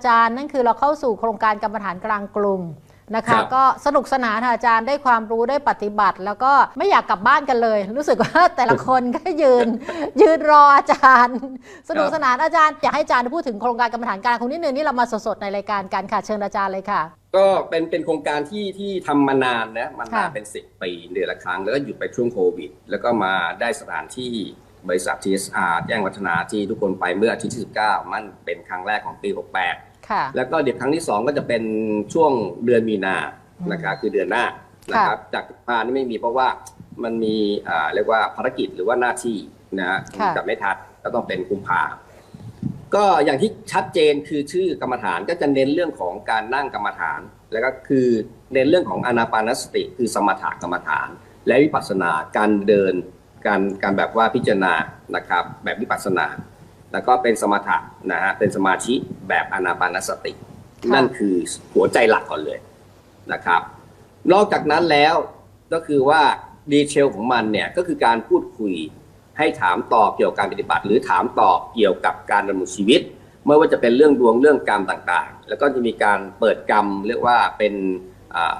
อาจารย์นั่นคือเราเข้าสู่โครงการกรรมฐานกลางกรุงนะครัคะบก็สนุกสนานค่ะอาจารย์ได้ความรู้ได้ปฏิบัติ แล้วก็ไม่อยากกลับบ้านกันเลย รู้สึกว่า แต่ละคนก็ยืน ยืนรออาจารย์ สนุกสนานอาจารย์อยากให้อาจารย์พูดถึงโครงการกรรมฐานกลางกรุงนิดนึงนี่เรามาสดๆในรายการกันค่ะเชิญอาจารย์เลยค่ะ ก็เป็นเป็นโครงการที่ที่ทำมานานนะมันนานค่ะ เป็นสิบปีเดือนละครั้งแล้วก็หยุดไปช่วงโควิด แล้วก็มาได้สถานที่บริษัท TSR แจ้งวัฒนาที่ทุกคนไปเมื่ออาทิตย์ที่ 19 มันเป็นครั้งแรกของปี 68ค่ะ แล้วก็เดี๋ยวครั้งที่ 2 ก็จะเป็นช่วงเดือนมีนาอืมนะครับคือเดือนหน้านะครับจากมานี่ไม่มีเพราะว่ามันมีอ่าเรียกว่าภารกิจหรือว่าหน้าที่นะฮะค่ะกับไม่ทัดก็ต้องเป็นกุมภาก็อย่างที่ชัดเจนคือชื่อกรรมฐานก็จะเน้นเรื่องของการนั่งกรรมฐาน แล้วก็คือเน้นเรื่องของอนาปานสติ คือสมถกรรมฐาน และวิปัสสนาการเดินการการแบบว่าพิจารณานะครับแบบวิปัสสนา แล้วก็เป็นสมถะนะฮะเป็นสมาธิแบบอนาปานสติค่ะนั่นคือหัวใจหลักก่อนเลยนะครับ นอกจากนั้นแล้วก็คือว่าดีเทลของมันเนี่ยก็คือการพูดคุยให้ถามตอบเกี่ยวกับการปฏิบัติ หรือถามตอบเกี่ยวกับการดำเนินชีวิต ไม่ว่าจะเป็นเรื่องดวงเรื่องกรรมต่างๆ แล้วก็จะมีการเปิดกรรมเรียกว่าเป็นอ่า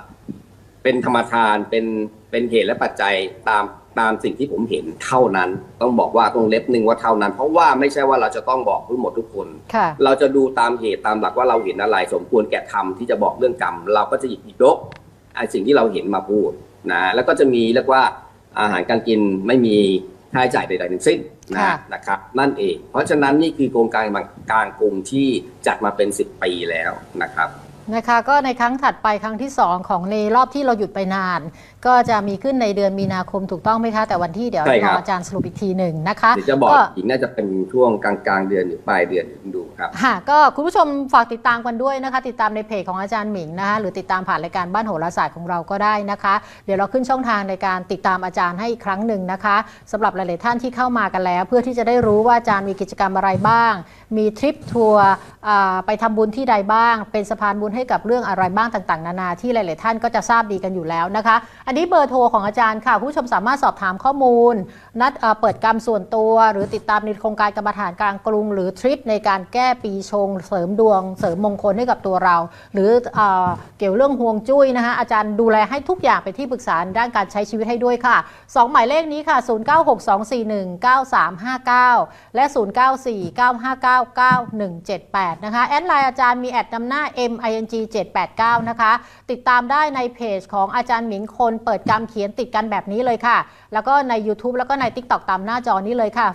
เป็นธรรมทานเป็นเป็นเหตุและปัจจัยตาม ตามสิ่งที่ผมเห็นเท่านั้น ต้องบอกว่าตรงเล็บหนึ่งว่าเท่านั้น เพราะว่าไม่ใช่ว่าเราจะต้องบอกทั้งหมดทุกคนค่ะเราจะดูตามเหตุตามหลักว่าเราเห็นอะไร สมควรแก่ธรรมที่จะบอกเรื่องกรรม เราก็จะหยิบยกไอ้สิ่งที่เราเห็นมาพูดนะแล้วก็จะมีเรียกว่าอาหารการกินไม่มีค่าใช้จ่ายใดๆทั้งสิ้นนะค่ะนะครับนั่นเอง เพราะฉะนั้นนี่คือโครงการกลางกรุงที่จัดมาเป็น 10 ปีแล้วนะครับ นะคะก็ในครั้งถัดไปครั้งที่ 2 ของในรอบที่เราหยุดไปนาน ก็จะมีขึ้นในเดือนมีนาคมถูกต้องไหมคะ แต่วันที่เดี๋ยวใช่รครัอบอาจารย์สรุปอีกทีหนึ่งนะคะเดี๋ยวจะบอกอีกน่าจะเป็นช่วงกลางๆเดือนหรือปลายเดือนเดี๋ยวดูครับค่ะก็คุณผู้ชมฝากติดตามกันด้วยนะคะ ติดตามในเพจของอาจารย์หมิงนะคะหรือติดตามผ่านรายการบ้านโหราศาสตร์ของเราก็ได้นะคะ เดี๋ยวเราขึ้นช่องทางในการติดตามอาจารย์ให้อีกครั้งหนึ่งนะคะสำหรับหลาย ๆ ท่านที่เข้ามากันแล้ว เพื่อที่จะได้รู้ว่าอาจารย์มีกิจกรรมอะไรบ้าง มีทริปทัวร์อ่าไปทำบุญที่ใดบ้าง เป็นสะพานบุญให้กับเรื่องอะไรบ้างต่างๆ นานาที่หลาย ๆ ท่านก็จะทราบดีกันอยู่แล้วนะคะ อันนี้เบอร์โทรของอาจารย์ค่ะ ผู้ชมสามารถสอบถามข้อมูล นัดเปิดกรรมส่วนตัว หรือติดตามในโครงการกรรมฐานกลางกรุง หรือทริปในการแก้ปีชง เสริมดวง เสริมมงคลให้กับตัวเรา หรือเอเกี่ยวเรื่องห่วงจุ้ยนะคะอาจารย์ดูแลให้ทุกอย่างเป็นที่ปรึกษาด้านการใช้ชีวิตให้ด้วยค่ะ 2 หมายเลขนี้ค่ะ 0962419359 และ 0949599178 นะคะแอดไลน์อาจารย์มีแอดนำหน้า m i n g789 นะคะ ติดตามได้ในเพจของอาจารย์หมิงคนเปิดกรรมเขียนติดกันแบบนี้เลยค่ะ แล้วก็ใน YouTube แล้วก็ใน TikTok ตามหน้าจอนี้เลยค่ะ